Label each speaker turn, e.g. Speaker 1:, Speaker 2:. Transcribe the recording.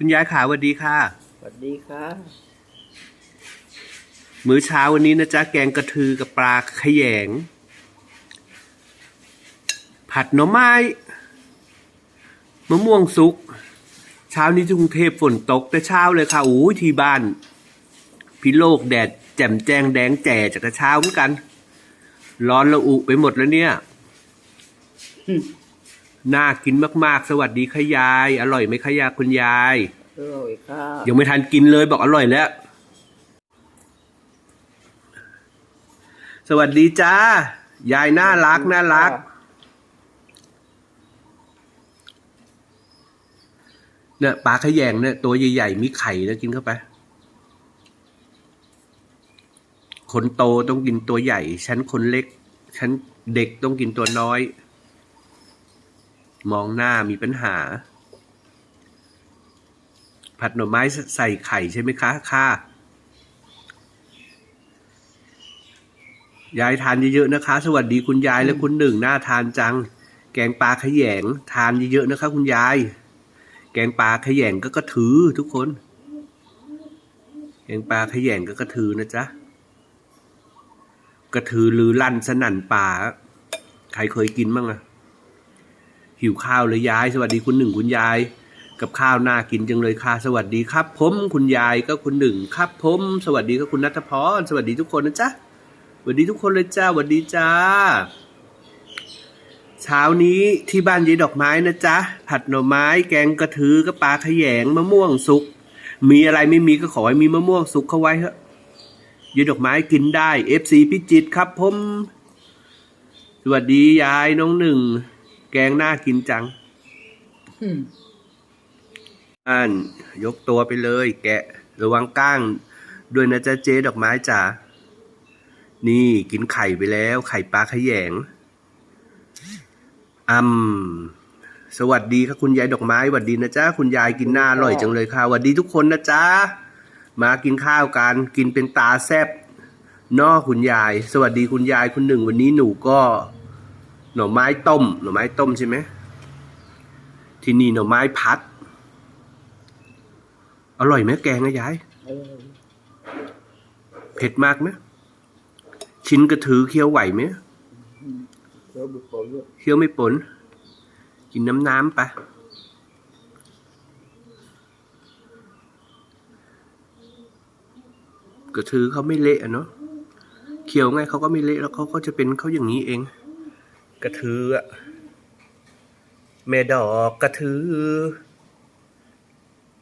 Speaker 1: คุณยายขาสวัสดีค่ะ
Speaker 2: สวัสดีค่ะ
Speaker 1: มื้อเช้าวันนี้นะจ๊ะแกงกระทือกับปลาขยง ผัดหน่อไม้มะม่วงสุก เช้านี้ที่กรุงเทพฝนตกแต่เช้าเลยค่ะอู้ยที่บ้านพี่โลกแดดแจ่มแจ้งแดงแจ่จากแต่เช้าเหมือนกัน ร้อนระอุไปหมดแล้วเนี่ย น่ากินมากๆ สวัสดีค่ะยาย อร่อยไหมคะยาคุณยาย
Speaker 2: อร่อยค่ะ
Speaker 1: ยังไม่ทันกินเลยบอกอร่อยแล้ว สวัสดีจ้ายายน่ารักน่ารัก เนี่ยปลาขยงเนี่ยตัวใหญ่ๆมีไข่นะกินเข้าไป คนโตต้องกินตัวใหญ่ฉันคนเล็กฉันเด็กต้องกินตัวน้อย มองหน้ามีปัญหา ผัดหน่อไม้ใส่ไข่ใช่ไหมคะค่ะยายทานเยอะๆนะคะ สวัสดีคุณยายและคุณหนึ่งน่าทานจัง แกงปลาขยง ทานเยอะๆนะคะ คุณยาย แกงปลาขยงก็กระถือทุกคน แกงปลาขยงก็กระถือนะจ๊ะกระถือลือลั่นสนั่นป่า ใครเคยกินบ้างอะ หิวข้าวเลยยาย สวัสดีคุณหนึ่งคุณยาย กับข้าวน่ากินจังเลยค่ะสวัสดีครับ ผมคุณยายก็คุณหนึ่งครับผมสวัสดีก็คุณนัทพรสวัสดีทุกคนนะจ๊ะสวัสดีทุกคนเลยจ้าสวัสดีจ้า เช้านี้ที่บ้านยายดอกไม้นะจ๊ะผัดหน่อไม้แกงกระทือก็ปลาขยงมะม่วงสุก มีอะไรไม่มีก็ขอให้มีมะม่วงสุกเข้าไว้เถอะยายดอกไม้กินได้เอฟซีพิจิตครับผม สวัสดียายน้องหนึ่ง แกงน่ากินจัง
Speaker 2: อืม
Speaker 1: อ่านยกตัวไปเลย แกะระวังก้าง ด้วยนะจ๊ะเจ๊ดอกไม้จ๋า นี่กินไข่ไปแล้ว ไข่ปลาขยงอืมสวัสดีค่ะคุณยายดอกไม้สวัสดีนะจ๊ะคุณยายกินหน้าอร่อยจังเลยค่ะสวัสดีทุกคนนะจ๊ะมากินข้าวกันกินเป็นตาแซบนอคุณยาย สวัสดีคุณยายคุณหนึ่ง วันนี้หนูก็ หน่อไม้ต้ม หน่อไม้ต้มใช่ไหมที่นี่หน่อไม้พัด อร่อยไหมแกงนะยาย
Speaker 2: อร่อย
Speaker 1: เผ็ดมากไหมชิ้นกระถือเคี้ยวไหวไหมเคี้ยวไม่ปนกินน้ำน้ำไปกระถือเขาไม่เละอะเนาะเคี้ยวไงเขาก็ไม่เละแล้วเขาก็จะเป็นเขาอย่างนี้เอง กระถืออะแม่ดอกกระถือ